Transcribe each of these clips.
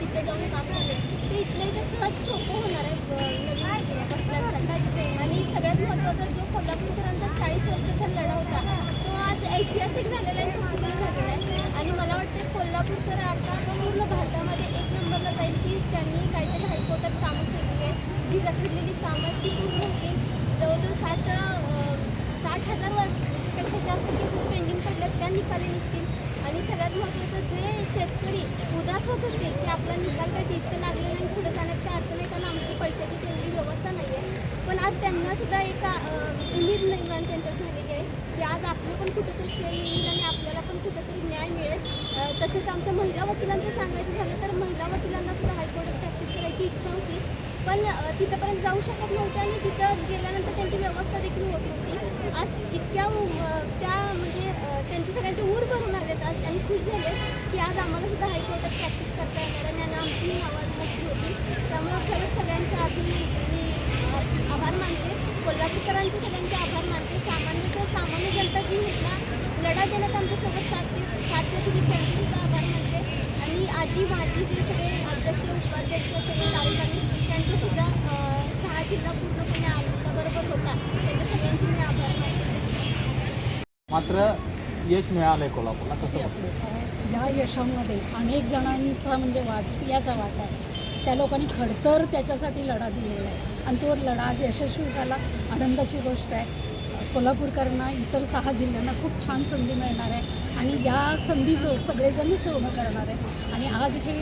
तिकडे जाऊन काम करणे ते इथले सहज सोपं होणार आहे. आणि सगळ्यात महत्त्वाचा जो कोल्हापूरकरांचा चाळीस वर्षाचा लढा होता तो आज ऐतिहासिक झालेला आहे झालेला आहे. आणि मला वाटतं कोल्हापूरकर आता पूर्ण भारतामध्ये एक नंबरला जाईल की त्यांनी काहीतरी हायकोर्टात कामं केलेली आहेत. जी रखडलेली कामं ती पूर्ण होती जवळजवळ साठ साठ हजारपेक्षा जास्त पेंडिंग पडल्यात त्या निकाली निघतील. आणि सगळ्यात महत्त्वाचं जे शेतकरी उदास होत असतील की आपला निकाल काही टिचक लागलेला आणि पुढे जाण्याचा अर्थ नाही कारण आमची पैशाची तेवढी व्यवस्था नाही आहे. पण आज त्यांना सुद्धा एक उमेद निर्माण त्यांच्यात झालेली आहे की आज आपलं पण कुठेतरी श्रेय येईल आणि आपल्याला पण कुठेतरी न्याय मिळेल. तसेच आमच्या महिला वकिलांचं सांगायचं झालं तर महिला वकिलांना सुद्धा हायकोर्टात प्रॅक्टिस करायची इच्छा होती. पण तिथंपर्यंत जाऊ शकत नव्हते आणि तिथं गेल्यानंतर त्यांची व्यवस्था देखील होत नव्हती. आज इतक्या त्या म्हणजे त्यांची त्यांचे सगळ्यांचे ऊर भरून आलेत. आज त्यांनी खुश झाले की आज आम्हाला सुद्धा हायकोर्टात प्रॅक्टिस करता येणार आणि आणि आमची आवाज मोठी होती. त्यामुळे खरंच सगळ्यांचे आधी मी आभार मानते. कोल्हापूरकरांचे सगळ्यांचे आभार मानते. सामान्य सामान्य जनता जी ना लढा देण्यात आमच्यासोबत साथ दे- साथ देते त्यांचे सुद्धा आभार मानते. आणि आजी माझी जे सगळे अध्यक्ष उपाध्यक्ष सगळे कार्यकारी त्यांचे सुद्धा सहा जिल्हा पूर्णपणे आमच्याबरोबर होता त्यांच्या सगळ्यांचे मी आभार मानते. मात्र यश मिळालंय कोल्हापूरला कसं? या यशामध्ये अनेक जणांचा म्हणजे वाटसियाचा वाटा आहे. त्या लोकांनी खडतर त्याच्यासाठी लढा दिलेला आहे. आणि तो लढा यशस्वी झाला. आनंदाची गोष्ट आहे. कोल्हापूरकरांना इतर सहा जिल्ह्यांना खूप छान संधी मिळणार आहे. आणि या संधीचं सगळेजण सोनं करणार आहे. आणि आज हे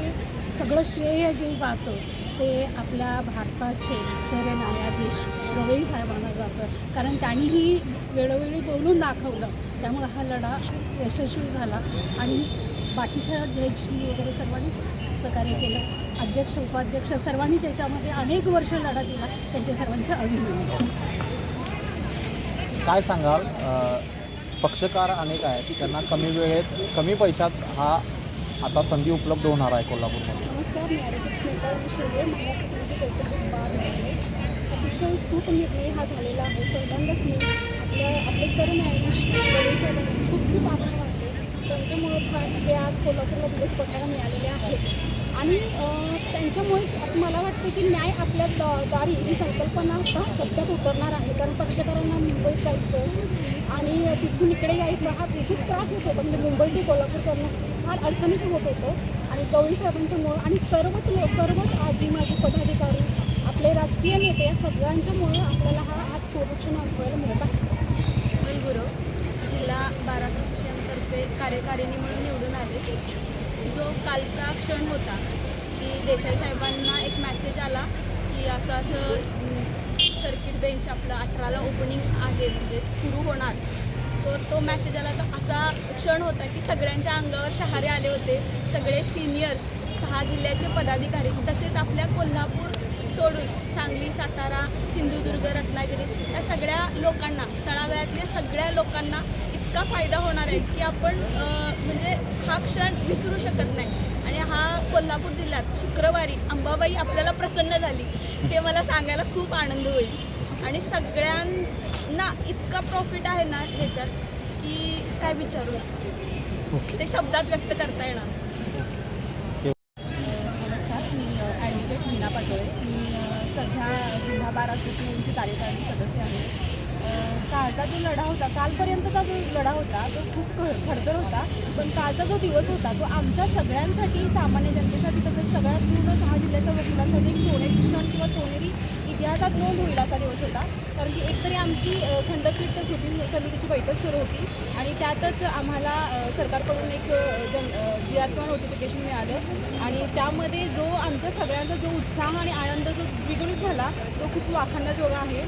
सगळं श्रेय जे जातं ते आपल्या भारताचे सर न्यायाधीश गवई साहेबांना जातं. कारण त्यांनीही वेळोवेळी बोलून दाखवलं. त्यामुळं हा लढा यशस्वी झाला. आणि बाकीच्या जजनी वगैरे सर्वांनीच सहकार्य केलं. अध्यक्ष उपाध्यक्ष सर्वांनीच याच्यामध्ये अनेक वर्ष लढा दिला. त्यांचे सर्वांचे अभिनंदन. काय सांगाल? पक्षकार अनेक आहेत. त्यांना कमी वेळेत कमी पैशात हा आता संधी उपलब्ध होणार आहे कोल्हापूरमध्ये. नमस्कार मी ॲडव्होकेट स्मिता विषय महिला कौटुंबिक बाब आहे. अतिशय स्तूप निर्णय हा झालेला आहे. पहिल्यांदाच मी आपल्या आपले सर्व न्यायाधीश खूप खूप आभार मानते. त्यांच्यामुळेच हा ते आज कोल्हापूरला दिवस बघायला मिळालेले आहेत आणि त्यांच्यामुळेच असं मला वाटतं की न्याय आपल्या द- दारी ही संकल्पना आता सत्यात उतरणार आहे. कारण पक्षकारांना मुंबईत जायचं आणि तिथून इकडे यायचं हा तिथून त्रास होत होता म्हणजे मुंबई टू कोल्हापूर करणं फार अडचणीचं होत होतं. आणि गवळी साहेबांच्यामुळं आणि सर्वच लोक सर्वच आजी माजी पदाधिकारी आपले राजकीय नेते या सगळ्यांच्यामुळं आपल्याला हा आज संरक्षण अनुभवायला मिळत आहे. गुरु जिल्हा बारा शिक्षणतर्फे कार्यकारिणी म्हणून निवडून आले. जो कालचा क्षण होता की देसाई साहेबांना एक मेसेज आला की असं असं सर्किट बेंच आपलं अठराला ओपनिंग आहे म्हणजे सुरू होणार. तर तो मॅसेज आला. तर असा क्षण होता की सगळ्यांच्या अंगावर शहारे आले होते. सगळे सिनियर्स सहा जिल्ह्याचे पदाधिकारी तसेच आपल्या कोल्हापूर सोडून सांगली सातारा सिंधुदुर्ग रत्नागिरी या सगळ्या लोकांना तळाव्यातल्या सगळ्या लोकांना इतका फायदा होणार आहे की आपण म्हणजे हा क्षण विसरू शकत नाही. आणि हा कोल्हापूर जिल्ह्यात शुक्रवारी अंबाबाई आपल्याला प्रसन्न झाली. ते मला सांगायला खूप आनंद होईल. आणि सगळ्यांना इतका प्रॉफिट आहे ना ह्याच्यात की काय विचारू? ते शब्दात व्यक्त करता येणार. नमस्कार मी ॲडव्होकेट मीना पाटोळे. मी सध्या जिल्हा बारा सचिवांची कार्यकारिणी सदस्य आहे. कालचा जो लढा होता कालपर्यंतचा जो लढा होता तो खूप खडतर होता. पण कालचा जो दिवस होता तो आमच्या सगळ्यांसाठी सामान्य जनतेसाठी तसंच सगळ्या पूर्ण सहा जिल्ह्याच्या वकिलांसाठी एक सोनेरी क्षण किंवा सोनेरी इतिहासात नोंद होईल असा दिवस होता. कारण की एकतरी आमची खंडपीठ कृती समितीची बैठक सुरू होती आणि त्यातच आम्हाला सरकारकडून एक जन जी आर किंवा नोटिफिकेशन मिळालं. आणि त्यामध्ये जो आमचा सगळ्यांचा जो उत्साह आणि आनंद जो द्विगुणित झाला तो खूप वाखाणण्याजोगा आहे.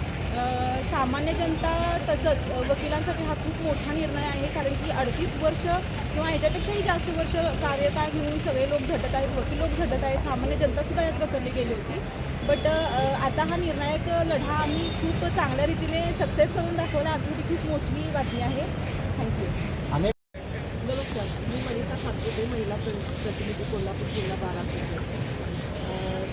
सामान्य जनता तसंच वकिलांसाठी हा खूप मोठा निर्णय आहे. कारण की अडतीस वर्ष किंवा याच्यापेक्षाही जास्त वर्ष कार्यकाळ घेऊन सगळे लोक झटत आहेत वकील लोक झटत आहेत. सामान्य जनतासुद्धा यात पकडली गेली होती. बट आता हा निर्णायक लढा आम्ही खूप चांगल्या रीतीने सक्सेस करून दाखवला. आमच्यासाठी खूप मोठी बातमी आहे. थँक्यू नमस्कार. मी मनीषा सातपुते महिला प्र- प्रतिनिधी कोल्हापूर जिल्हा बारा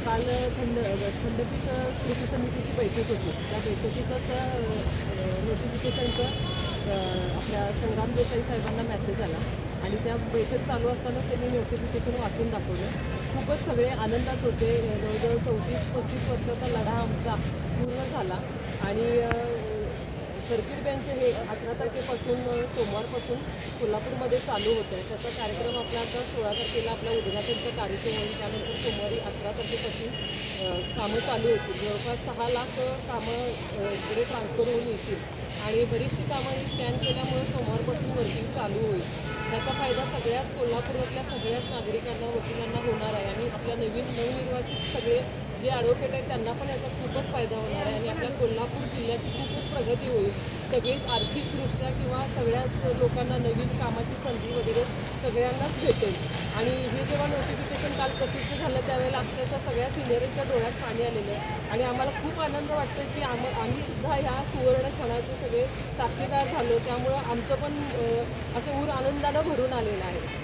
काल खंड खंडपीठ कृती समितीची बैठक होती. त्या बैठकीतच नोटिफिकेशनचं आपल्या संग्राम देसाई साहेबांना आणि त्या बैठक चालू असताना त्यांनी नोटिफिकेशन वाचून दाखवलं. खूपच सगळे आनंदात होते. जवळजवळ चौतीस पस्तीस वर्षाचा लढा आमचा पूर्ण झाला. आणि सर्किट बेंच हे अठरा तारखेपासून सोमवारपासून कोल्हापूरमध्ये चालू होतं आहे त्याचा कार्यक्रम आपला आता सोळा तारखेला आपला उद्घाटनचा कार्यक्रम होईल. त्यानंतर सोमवारी अठरा तारखेपासून कामं चालू होतील. जवळपास सहा लाख कामं इकडे ट्रान्सफर होऊन येतील. आणि बरीचशी कामं स्कॅन केल्यामुळे सोमवारपासून वर्किंग चालू होईल. त्याचा फायदा सगळ्याच कोल्हापुरातल्या सगळ्याच नागरिकांना वकिलांना होणार आहे. आणि आपल्या नवीन नवनिर्वाचित सगळे जे ॲडव्होकेट आहेत त्यांना पण याचा खूपच फायदा होणार आहे आणि आपल्या कोल्हापूर जिल्ह्याची खूपच प्रगती होईल. सगळीच आर्थिकदृष्ट्या किंवा सगळ्याच लोकांना नवीन कामाची संधी वगैरे सगळ्यांनाच भेटेल. आणि हे जेव्हा नोटिफिकेशन काल प्रसिद्ध झालं त्यावेळेला अक्षरशः सगळ्या सिनियरच्या डोळ्यात पाणी आलेलं आहे. आणि आम्हाला खूप आनंद वाटतोय की आम आम्ही सुद्धा ह्या सुवर्ण क्षणाचे सगळे साक्षीदार झालो. त्यामुळं आमचं पण असं ऊर आनंदानं भरून आलेलं आहे.